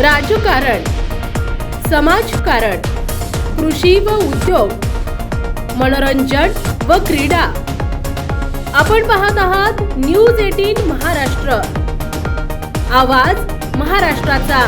राजकारण समाजकारण कृषी व उद्योग मनोरंजन व क्रीडा. आपण पाहत आहात न्यूज एटीन महाराष्ट्र. आवाज महाराष्ट्राचा.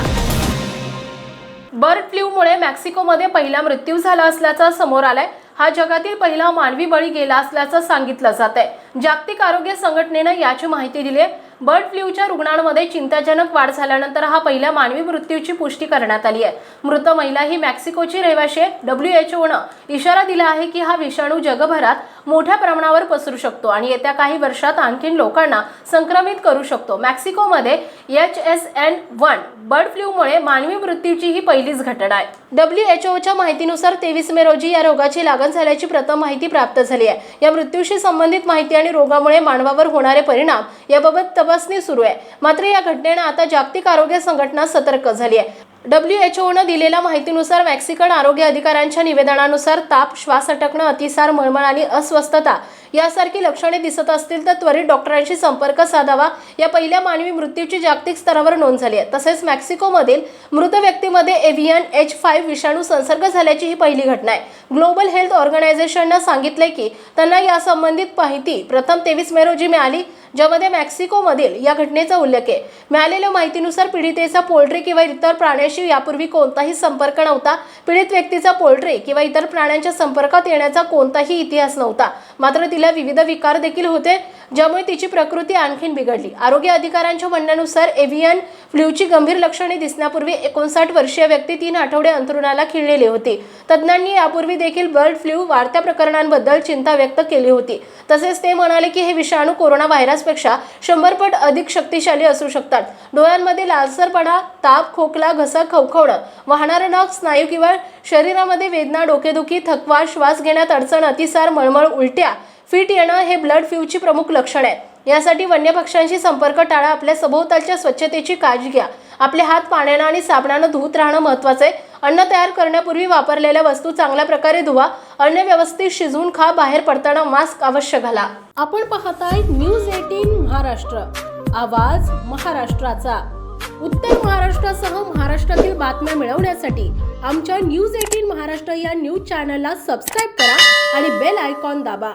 बर्ड फ्लूमुळे मेक्सिकोमध्ये पहिला मृत्यू झाला असल्याचा समोर आलाय. हा जगातील पहिला मानवी बळी गेला असल्याचं सांगितलं जात आहे जागतिक आरोग्य संघटनेनं याची माहिती दिली आहे बर्ड फ्लूच्या रुग्णांमध्ये चिंताजनक वाढ झाल्यानंतर हा पहिल्या मानवी मृत्यूची पुष्टी करण्यात आली आहे. मृत महिला ही मेक्सिकोची रहिवाशी आहे डब्ल्यू एच ओनं इशारा दिला आहे की हा विषाणू जगभरात मोठ्या प्रमाणावर पसरू शकतो आणि येत्या काही वर्षात आणखीन लोकांना संक्रमित करू शकतो. मेक्सिकोमध्ये H S N one bird फ्लूमुळे मानवी मृत्यूची ही पहिलीच घटना आहे. डब्ल्यू एच ओच्या माहितीनुसार तेवीस मे रोजी या रोगाची लागण झाल्याची प्रथम माहिती प्राप्त झाली आहे. या मृत्यूशी संबंधित माहिती आणि रोगामुळे मानवावर होणारे परिणाम याबाबत तपासणी सुरू आहे. मात्र या घटनेनं आता जागतिक आरोग्य संघटना सतर्क झाली आहे. डब्ल्यू एच ओनं दिलेल्या माहितीनुसार मेक्सिकन आरोग्य अधिकाऱ्यांच्या निवेदनानुसार ताप श्वास अटकणं अतिसार मळमळ आणि अस्वस्थता यासारखी लक्षणे दिसत असतील तर त्वरित डॉक्टरांशी संपर्क साधावा. या पहिल्या मानवी मृत्यूची जागतिक स्तरावर नोंद झाली आहे. तसेच मेक्सिकोमधील मृत व्यक्तीमध्ये एव्हियन एच फाईव्ह विषाणू संसर्ग झाल्याची ही पहिली घटना आहे. ग्लोबल हेल्थ ऑर्गनायझेशननं सांगितले की त्यांना या संबंधित माहिती प्रथम तेवीस मे रोजी मिळाली. ज्यामध्ये मेक्सिकोमधील या घटनेचा उल्लेख आहे. मिळालेल्या माहितीनुसार पीडितेचा पोल्ट्री किंवा इतर प्राण्याशी यापूर्वी कोणताही संपर्क नव्हता. पीडित व्यक्तीचा पोल्ट्री किंवा इतर प्राण्यांच्या संपर्कात येण्याचा कोणताही इतिहास नव्हता. मात्र तिला विविध विकार देखील होते. ज्यामुळे तिची प्रकृती आणखीन बिघडली. आरोग्य अधिकाऱ्यांच्या म्हणण्यानुसार एव्हियन फ्ल्यूची गंभीर लक्षणे दिसण्यापूर्वी एकोणसाठ वर्षीय व्यक्ती तीन आठवडे अंथरुणाला खिळलेली होती. तज्ज्ञांनी यापूर्वी देखील बर्ड फ्लू वाढत्या प्रकरणांबद्दल चिंता व्यक्त केली होती. तसेच ते म्हणाले की हे विषाणू कोरोना व्हायरसपेक्षा शंभर पट अधिक शक्तिशाली असू शकतात. डोळ्यांमध्ये लालसरपणा ताप खोकला घसा खवखवणं वाहणारं नख स्नायू किंवा शरीरामध्ये वेदना डोकेदुखी थकवा श्वास घेण्यात अडचण अतिसार मळमळ उलट्या फिट येणं हे ब्लड फ्यूची प्रमुख लक्षण आहे. यासाठी वन्य पक्ष्यांशी संपर्क टाळा आपल्या सभोवतालच्या स्वच्छतेची काळजी घ्या. आपले हात पाण्यानं आणि साबणानं धुत राहणं महत्वाचं आहे. अन्न तयार करण्यापूर्वी वापरलेल्या वस्तू चांगल्या प्रकारे धुवा. अन्न व्यवस्थित शिजवून खा बाहेर पडताना मास्क अवश्य घाला. आपण पाहताय न्यूज एटीन महाराष्ट्र. आवाज महाराष्ट्राचा. उत्तर महाराष्ट्रासह महाराष्ट्रातील बातम्या मिळवण्यासाठी आमच्या न्यूज एटीन महाराष्ट्र या न्यूज चॅनलला सबस्क्राईब करा आणि बेल आयकॉन दाबा.